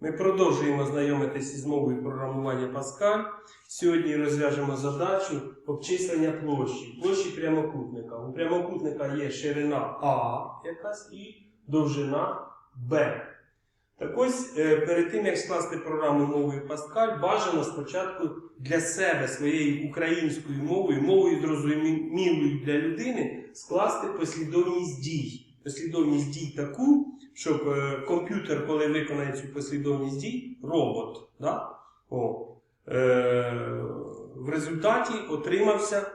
Ми продовжуємо знайомитися із мовою програмування Pascal. Сьогодні розв'яжемо задачу обчислення площі, площі прямокутника. У прямокутника є ширина А якась і довжина Б. Так ось, е, перед тим, як скласти програму мовою Pascal, бажано спочатку для себе своєю українською мовою, мовою зрозумілою для людини, скласти послідовність дій. Послідовність дій таку, щоб е, комп'ютер, коли виконає цю послідовність дій, робот, да? О, е, в результаті отримався,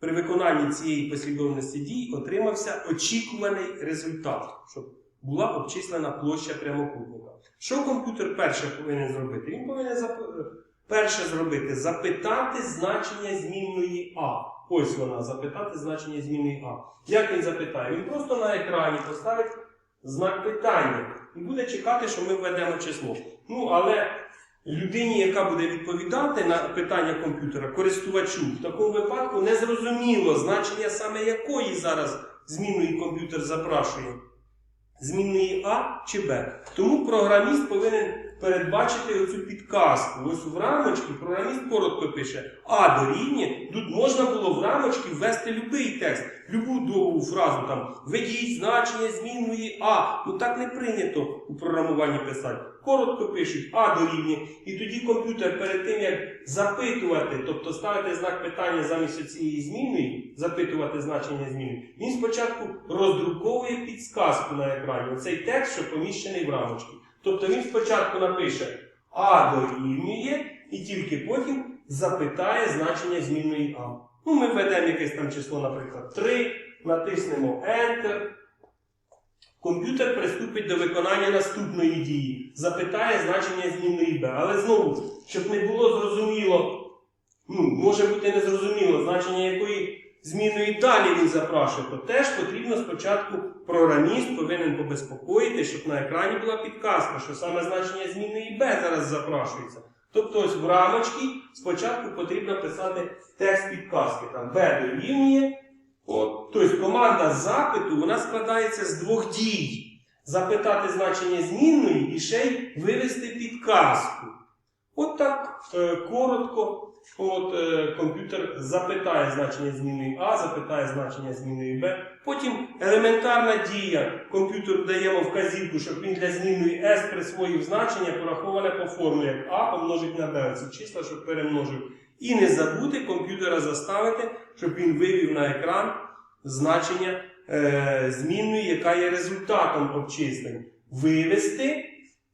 при виконанні цієї послідовності дій, отримався очікуваний результат, щоб була обчислена площа прямокутника. Що комп'ютер перше повинен зробити? Він повинен зап- перше зробити запитати значення змінної А. Ось вона, запитати значення змінної А. Як він запитає? Він просто на екрані поставить знак питання і буде чекати, що ми введемо число. Ну, але людині, яка буде відповідати на питання комп'ютера, користувачу, в такому випадку не зрозуміло значення саме якої зараз змінної комп'ютер запрашує. Змінної А чи Б. Тому програміст повинен передбачити оцю підказку. Ось в рамочці програміст коротко пише А дорівнює. Тут можна було в рамочці ввести будь-який текст, любу довгу фразу там введіть значення змінної А. Ну так не прийнято у програмуванні писати. Коротко пишуть А дорівнює. І тоді комп'ютер перед тим, як запитувати, тобто ставити знак питання замість цієї зміни, запитувати значення зміни, він спочатку роздруковує підсказку на екрані. Оцей текст, що поміщений в рамочці. Тобто він спочатку напише А дорівнює, і тільки потім запитає значення змінної А. Ну, ми введемо якесь там число, наприклад, 3, натиснемо Enter. Комп'ютер приступить до виконання наступної дії, запитає значення змінної b. Але знову, щоб не було зрозуміло, ну, може бути незрозуміло, значення якої змінної далі він запрашує, то теж потрібно спочатку програміст повинен побезпокоїти, щоб на екрані була підказка, що саме значення змінної b зараз запрашується. Тобто ось в рамочці спочатку потрібно писати текст підказки. Там b дорівнює. Тобто команда запиту вона складається з двох дій. Запитати значення змінної і ще й вивести підказку. От так е, коротко от, е, комп'ютер запитає значення змінної А, запитає значення змінної Б. Потім елементарна дія. Комп'ютер даємо вказівку, щоб він для змінної S присвоїв значення, пораховане по формулі, як А помножить на Б. Ці числа, щоб перемножив. І не забути комп'ютера заставити, щоб він вивів на екран значення е, змінної, яка є результатом обчислень. Вивести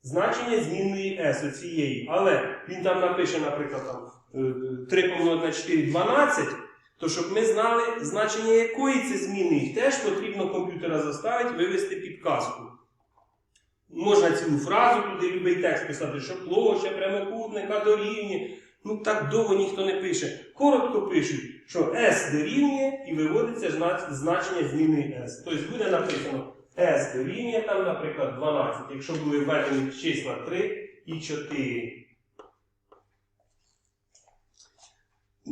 значення змінної S оцієї. Але він там напише, наприклад, там, е, 3 помножити на 4 12, то щоб ми знали значення якої це змінної, теж потрібно комп'ютера заставити вивести підказку. Можна цілу фразу туди, любий текст писати, що площа прямокутника дорівнює. Ну так довго ніхто не пише. Коротко пишуть, що S дорівнює і виводиться значення зміни S. Тобто буде написано S дорівнює там, наприклад, 12, якщо були введені числа 3 і 4.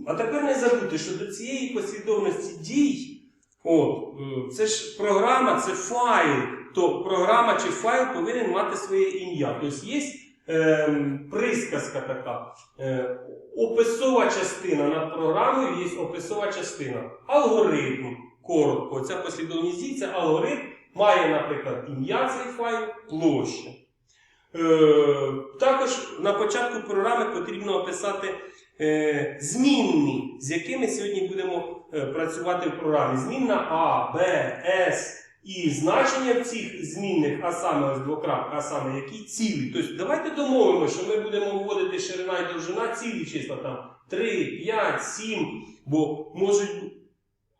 А тепер не забудьте, що до цієї послідовності дій, от, е, це ж програма, це файл, то програма чи файл повинен мати своє ім'я. Тобто є ем, присказка така. Е, описова частина над програмою є описова частина. Алгоритм. Коротко. Ця послідовність дій, це алгоритм має, наприклад, ім'я цей файл, площа. Е, також на початку програми потрібно описати е, змінні, з якими сьогодні будемо е, працювати в програмі. Змінна А, Б, С. І значення цих змінних, а саме ось двокрапка, а саме які цілі. Тобто давайте домовимося, що ми будемо вводити ширина і довжина цілі числа там 3, 5, 7, бо можуть,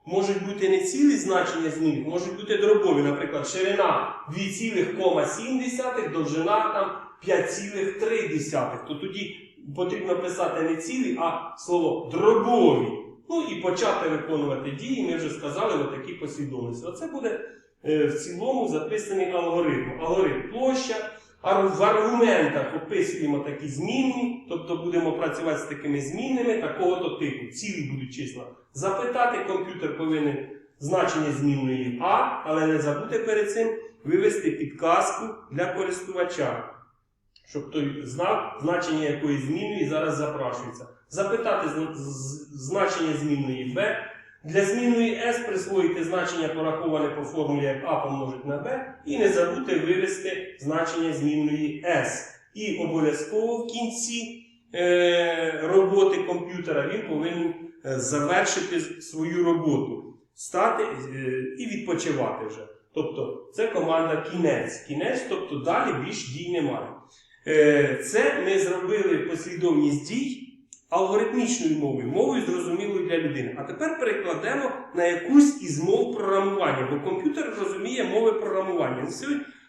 можуть бути не цілі значення змін, можуть бути дробові. Наприклад, ширина 2,7, довжина там 5,3. То тоді потрібно писати не цілі, а слово дробові. Ну і почати виконувати дії, ми вже сказали, отакі послідовності. Оце буде е, в цілому записаний алгоритм. Алгоритм площа. В аргументах описуємо такі змінні, тобто будемо працювати з такими змінними такого-то типу. Цілі будуть числа. Запитати комп'ютер повинен значення змінної А, але не забути перед цим вивести підказку для користувача. щоб той знав значення якої змінної зараз запрашується. Запитати значення змінної b. Для змінної s присвоїти значення пораховане по формулі як a помножить на b, і не забути вивести значення змінної s. І обов'язково в кінці е, роботи комп'ютера він повинен е, завершити свою роботу, стати е, і відпочивати вже. Тобто це команда кінець. Кінець, тобто далі більш дій немає. Е, Це ми зробили послідовність дій алгоритмічною мовою, мовою зрозумілою для людини. А тепер перекладемо на якусь із мов програмування, бо комп'ютер розуміє мови програмування.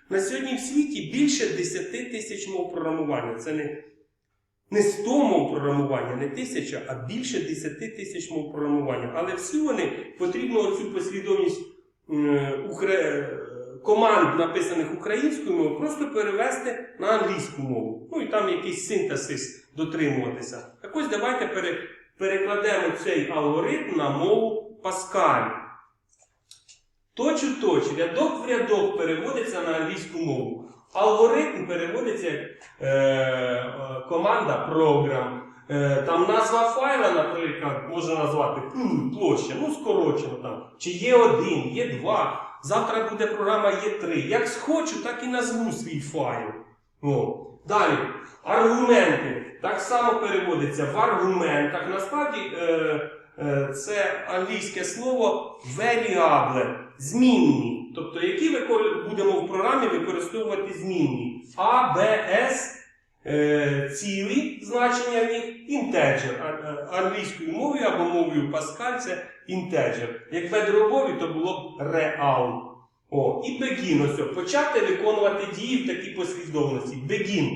На сьогодні, в світі більше 10 тисяч мов програмування. Це не, не 100 мов програмування, не тисяча, а більше 10 тисяч мов програмування. Але всі вони потрібно оцю послідовність м, команд, написаних українською мовою, просто перевести на англійську мову. Ну і там якийсь синтезис дотримуватися. Так ось давайте пере- перекладемо цей алгоритм на мову Паскаль. Точ у точ, рядок в рядок переводиться на англійську мову. Алгоритм переводиться як е, е, команда program. Е, там назва файла, наприклад, можна назвати площа, ну скорочено там. Чи є один, є два. Завтра буде програма є 3 Як схочу, так і назву свій файл. О. Далі. Аргументи. Так само переводиться в аргументах. Насправді е, е, це англійське слово variable, змінні. Тобто, які викор- будемо в програмі використовувати змінні. А, Б, С, е, цілі значення в них інтеджер. Англійською мовою або мовою Pascal це інтеджер. Якби дробові, то було б real. О, і begin. Ось, почати виконувати дії в такій послідовності. Begin.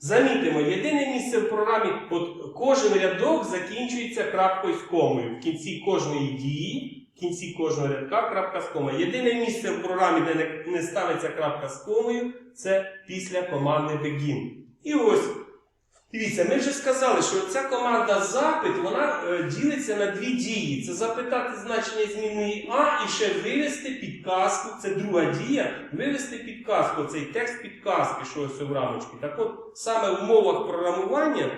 Замітимо, єдине місце в програмі, от кожен рядок закінчується крапкою з комою. В кінці кожної дії, в кінці кожного рядка крапка з комою. Єдине місце в програмі, де не, ставиться крапка з комою, це після команди begin. І ось, дивіться, ми вже сказали, що ця команда запит вона е, ділиться на дві дії. Це запитати значення змінної А і ще вивести підказку. Це друга дія. Вивести підказку, цей текст підказки, що ось у рамочці. Так от, саме в мовах програмування.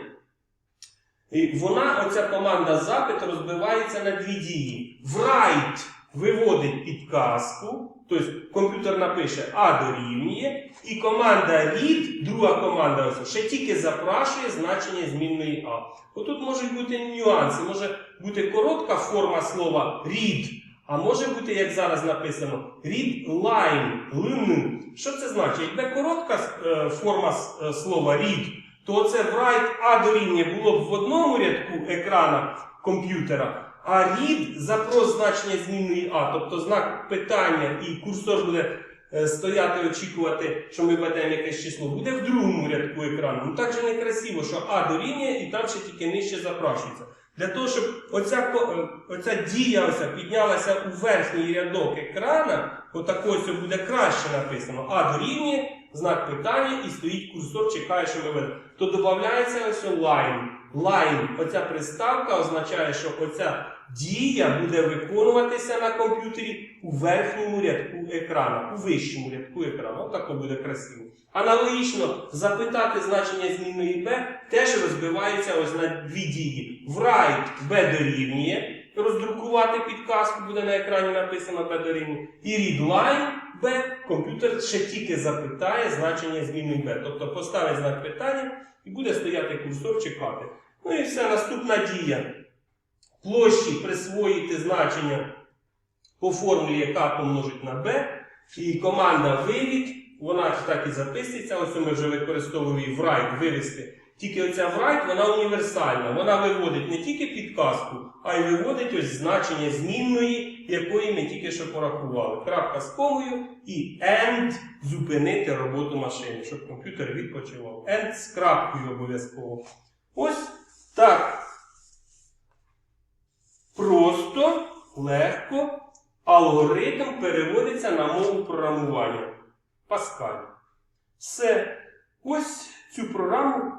Вона, оця команда запит розбивається на дві дії. Write виводить підказку, тобто комп'ютер напише А дорівнює, і команда read, друга команда, ще тільки запрашує значення змінної А. Отут можуть бути нюанси, може бути коротка форма слова read, а може бути, як зараз написано, read line, line. Що це значить? Якби коротка е, форма е, слова read, то це write А дорівнює було б в одному рядку екрана комп'ютера, а read запрос значення змінної А, тобто знак питання і курсор буде е, стояти, очікувати, що ми ведемо якесь число, буде в другому рядку екрану. Ну так же не красиво, що А дорівнює і там ще тільки нижче запрашується. Для того, щоб оця, е, оця дія оця піднялася у верхній рядок екрана, отако ось буде краще написано. А дорівнює, знак питання і стоїть курсор, чекає, що ми ведемо. То додається ось line. Line, оця приставка означає, що оця дія буде виконуватися на комп'ютері у верхньому рядку екрану, у вищому рядку екрану. Отако буде красиво. Аналогічно запитати значення змінної b теж розбивається ось на дві дії. Write b дорівнює, роздрукувати підказку буде на екрані написано b дорівнює. І readline b комп'ютер ще тільки запитає значення змінної b. Тобто поставить знак питання і буде стояти курсор чекати. Ну і все, наступна дія. Площі присвоїти значення по формулі, яка помножить на b, і команда вивід, вона так і записується, ось ми вже використовуємо її write, вивести. Тільки оця write, вона універсальна. Вона виводить не тільки підказку, а й виводить ось значення змінної, якої ми тільки що порахували. Крапка з комою і end зупинити роботу машини, щоб комп'ютер відпочивав. End з крапкою обов'язково. Ось так. Просто, легко алгоритм переводиться на мову програмування. Паскаль. Все. Ось цю програму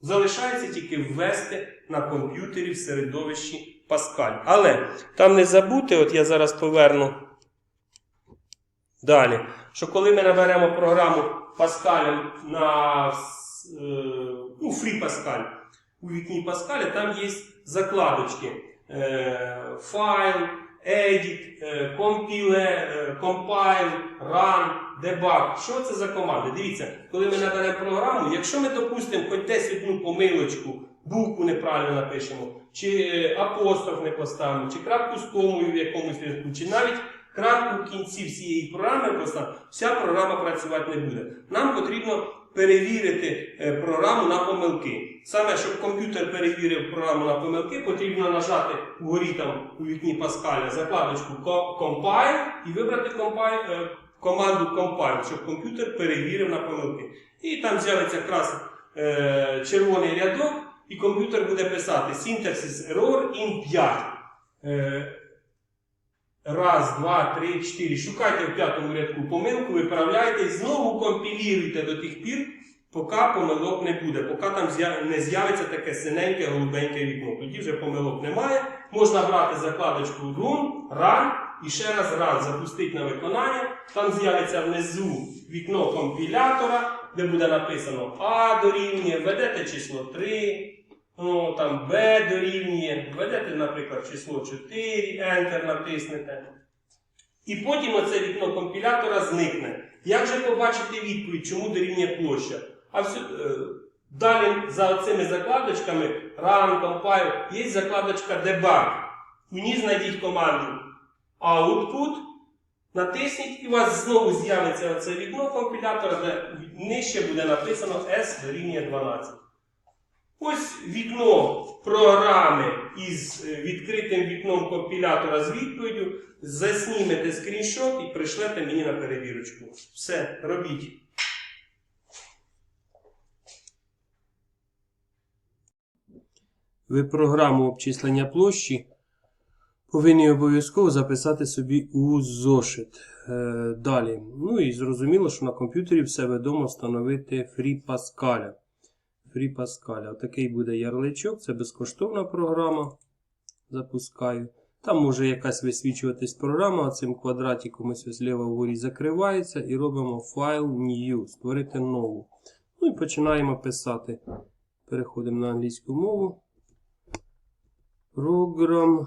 залишається тільки ввести на комп'ютері в середовищі Паскаль. Але там не забути, от я зараз поверну далі, що коли ми наберемо програму Паскалем на е, ну, Free Pascal. У вікні Pascal там є закладочки. Е, файл, edit, compile, compile, run, debug. Що це за команди? Дивіться, коли ми надаємо програму, якщо ми допустимо хоч десь одну помилочку, букву неправильно напишемо, чи е, апостроф не поставимо, чи крапку з комою в якомусь рядку, чи навіть крапку в кінці всієї програми поставимо, вся програма працювати не буде. Нам потрібно перевірити е, програму на помилки. Саме, щоб комп'ютер перевірив програму на помилки, потрібно нажати вгорі там у вікні Паскаля закладочку Compile і вибрати compile, е, команду Compile, щоб комп'ютер перевірив на помилки. І там з'явиться якраз е, червоний рядок, і комп'ютер буде писати Syntaxis Error in 5. Раз, два, три, чотири. Шукайте в п'ятому рядку помилку, виправляйте і знову компілюйте до тих пір, поки помилок не буде, поки там не з'явиться таке синеньке голубеньке вікно. Тоді вже помилок немає. Можна брати закладочку Run, Run і ще раз Run запустити на виконання. Там з'явиться внизу вікно компілятора, де буде написано А дорівнює, введете число 3. Ну, там B дорівнює, введете, наприклад, число 4, Enter натиснете. І потім оце вікно компілятора зникне. Як же побачити відповідь, чому дорівнює площа? А все, е, далі за цими закладочками Run, Compile, є закладочка Debug. Ній знайдіть команду Output, натисніть, і у вас знову з'явиться оце вікно компілятора, де нижче буде написано S дорівнює 12. Ось вікно програми із е, відкритим вікном компілятора з відповіддю. Заснімете скріншот і пришлете мені на перевірочку. Все, робіть. Ви програму обчислення площі повинні обов'язково записати собі у зошит. Е, далі. Ну і зрозуміло, що на комп'ютері в себе вдома встановити FreePascal. FreePascal. Отакий буде ярличок, це безкоштовна програма. Запускаю. Там може якась висвічуватись програма, а цим квадратиком ось зліва вгорі закривається і робимо файл New, створити нову. Ну і починаємо писати. Переходимо на англійську мову. Program.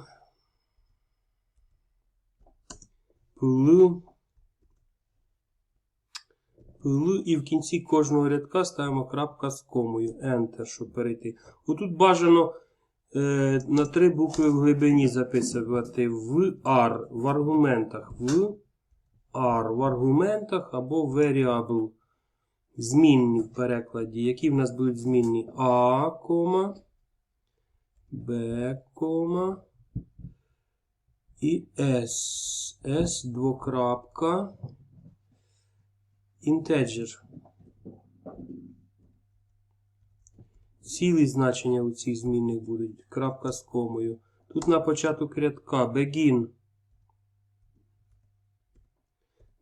Pl. І в кінці кожного рядка ставимо крапка з комою. Enter, щоб перейти. Отут бажано е, на три букви в глибині записувати в R в аргументах. В R в аргументах або variable. Змінні в перекладі. Які в нас будуть змінні? А, кома, Б, кома і S. S двокрапка. Integer. Цілі значення у цих змінних будуть. Крапка з комою. Тут на початок рядка begin.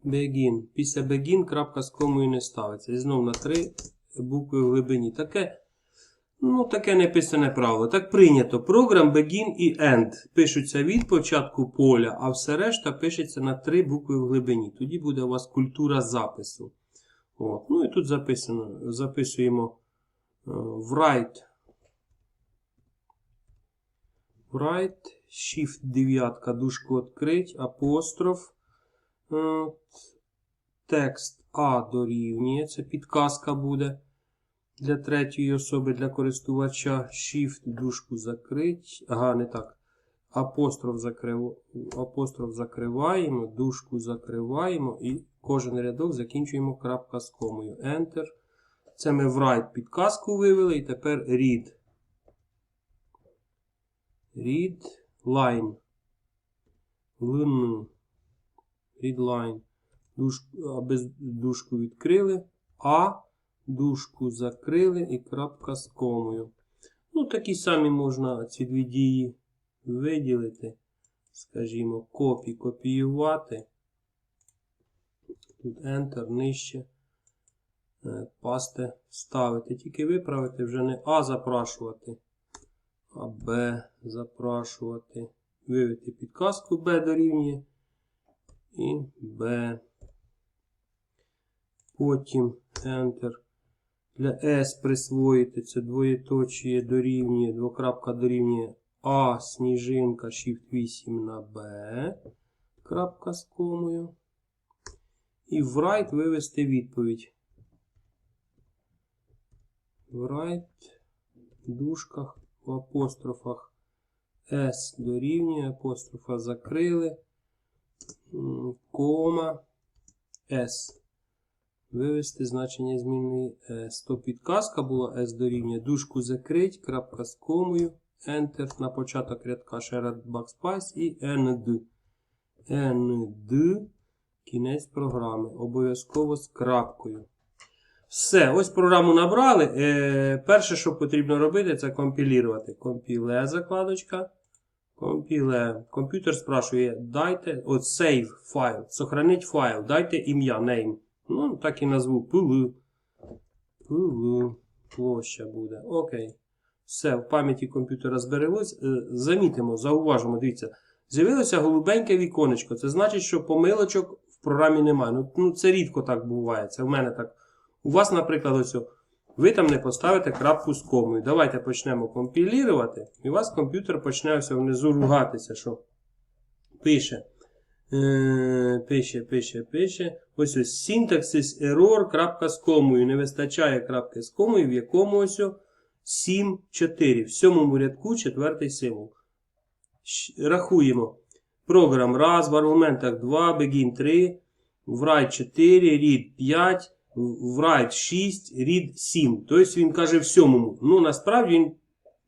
Begin. Після begin крапка з комою не ставиться. І знов на три букви в глибині. Таке, ну, таке неписане правило. Так прийнято. Програм begin і end пишуться від початку поля, а все решта пишеться на три букви в глибині. Тоді буде у вас культура запису. От. Ну і тут записано, записуємо е, write. Write, Shift 9, дужку відкрить, апостроф. Е, Текст А дорівнює. Це підказка буде для третьої особи, для користувача. Shift дужку закрить. Ага, не так. Апостроф, закрив... апостроф закриваємо, дужку закриваємо і кожен рядок закінчуємо крапка з комою. Enter. Це ми в write підказку вивели і тепер read. Read line. Line. Read line. А без дужку відкрили. А. Дужку закрили і крапка з комою. Ну, такі самі можна ці дві дії виділити. Скажімо, копі, копіювати. Тут Enter нижче. Е, Пасте ставити. Тільки виправити вже не А запрашувати, а Б запрашувати. Вивести підказку Б дорівнює. І Б. Потім Enter. Для S присвоїти це двоєточіє дорівнює, двокрапка дорівнює А, сніжинка, Shift 8 на B, крапка з комою. І в write вивести відповідь. В write в дужках, в апострофах S дорівнює, апострофа закрили, кома, S. Вивести значення змінної S. То підказка була S дорівнює, дужку закрить, крапка з комою, Enter на початок рядка раз backspace і ND. ND, кінець програми. Обов'язково з крапкою. Все, ось програму набрали. Е, перше, що потрібно робити, це компілірувати. Компіле закладочка. Компіле. Комп'ютер спрашує, дайте, от save файл, сохранить файл, дайте ім'я, name. Ну, так і назву пл. Пл. Площа буде. Окей. Все, в пам'яті комп'ютера збереглось. Е, Замітимо, зауважимо, дивіться. З'явилося голубеньке віконечко. Це значить, що помилочок в програмі немає. Ну, ну це рідко так буває. Це в мене так. У вас, наприклад, ось ви там не поставите крапку з комою. Давайте почнемо компілірувати, і у вас комп'ютер почне ось внизу ругатися, що пише. Е, пише, пише, пише. Ось ось syntaxis error, крапка з комою. Не вистачає крапки з комою, в якому ось 7, 4. В сьомому рядку четвертий символ. Рахуємо. Програм раз, в аргументах 2, begin 3, в write 4, read 5, в write 6, read 7. Тобто він каже в сьомому. Ну, насправді він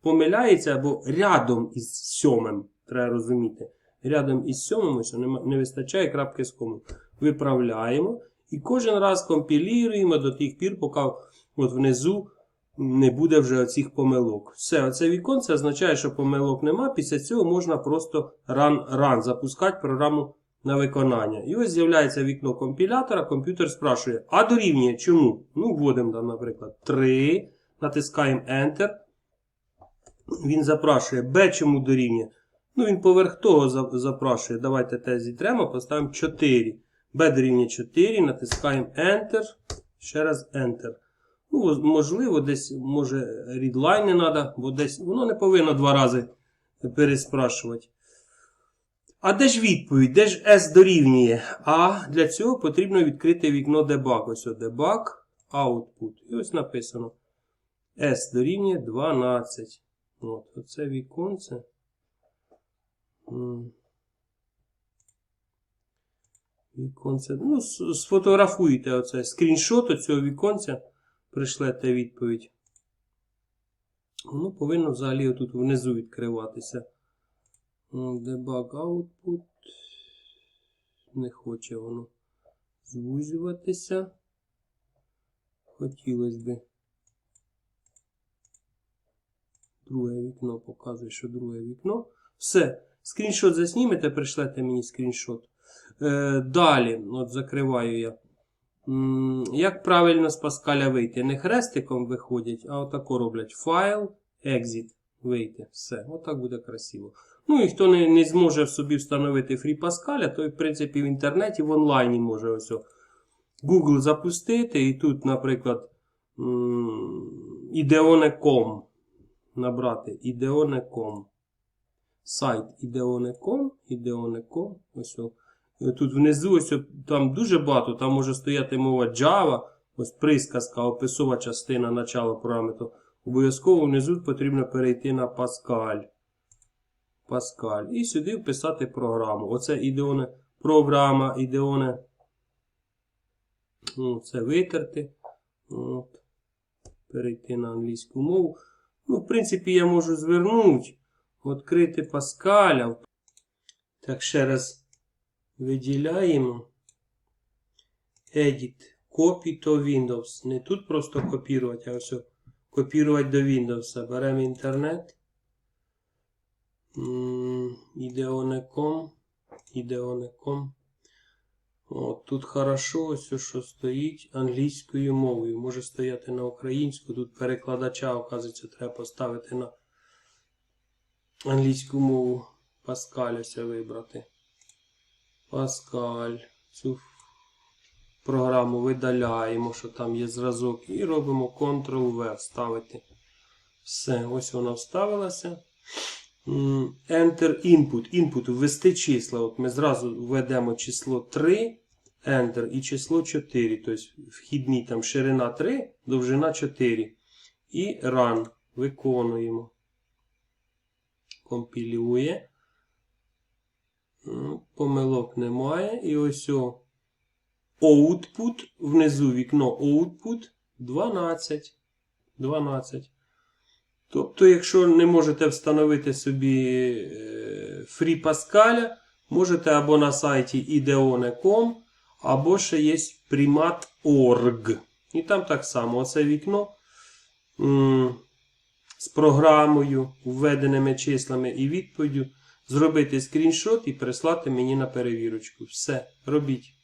помиляється або рядом із сьомим. Треба розуміти. Рядом із сьомим нема- не вистачає крапки з комою. Виправляємо. І кожен раз компілюємо до тих пір, поки от внизу не буде вже оцих помилок. Все, оце віконце означає, що помилок нема. Після цього можна просто run, run запускати програму на виконання. І ось з'являється вікно компілятора, комп'ютер спрашує, а дорівнює чому? Ну, вводимо, там, наприклад, 3, натискаємо Enter. Він запрашує, B чому дорівнює? Ну, він поверх того за- запрашує. Давайте те зітремо, поставимо 4. B дорівнює 4, натискаємо Enter. Ще раз Enter. Ну, можливо, десь може readline не треба, бо десь воно не повинно два рази переспрашувати. А де ж відповідь? Де ж S дорівнює? А для цього потрібно відкрити вікно debug. Ось debug, output. І ось написано. S дорівнює 12. От, оце віконце. М. Віконце. Ну, сфотографуйте оце скріншот цього віконця, пришлете відповідь. Воно повинно взагалі отут внизу відкриватися. Debug output. Не хоче воно звузюватися. Хотілося би. Друге вікно показує, що друге вікно. Все. Скріншот заснімете, пришлете мені скріншот. Е, далі, от закриваю я. Як правильно з Паскаля вийти? Не хрестиком виходять, а отако роблять. Файл, exit, вийти. Все. Отак буде красиво. Ну і хто не, не зможе в собі встановити фрі Паскаля, той, в принципі, в інтернеті, в онлайні може ось Google запустити. І тут, наприклад, ideone.com набрати ideone.com. Сайт ideone.com, ideone.com. Ось. Тут внизу ось там дуже багато, там може стояти мова Java, ось присказка, описова частина начала. То обов'язково внизу потрібно перейти на Pascal. Pascal. І сюди вписати програму. Оце ідеоне програма, ідеоне. Ну, Це витерти. От. Перейти на англійську мову. Ну, в принципі, я можу звернути, відкрити Паскаля. Так, ще раз виділяємо. Edit. Copy to Windows. Не тут просто копірувати, а ось копірувати до Windows. Беремо інтернет. М, Ideone.com. Ideone.com. От, тут хорошо, ось що стоїть англійською мовою. Може стояти на українську. Тут перекладача, оказується, треба поставити на англійську мову. Паскаль вибрати. Паскаль. Цю програму видаляємо, що там є зразок, і робимо Ctrl-V вставити. Все, ось вона вставилася. Enter input. Input ввести числа. От ми зразу введемо число 3, Enter і число 4. Тобто вхідний там ширина 3, довжина 4. І Run. Виконуємо. Компілює. Помилок немає. І ось о. Output. Внизу вікно Output 12. 12. Тобто, якщо не можете встановити собі е, Free Pascal, можете або на сайті ideone.com, або ще є primat.org. І там так само оце вікно з програмою, введеними числами і відповіддю. Зробити скріншот і прислати мені на перевірочку. Все, робіть.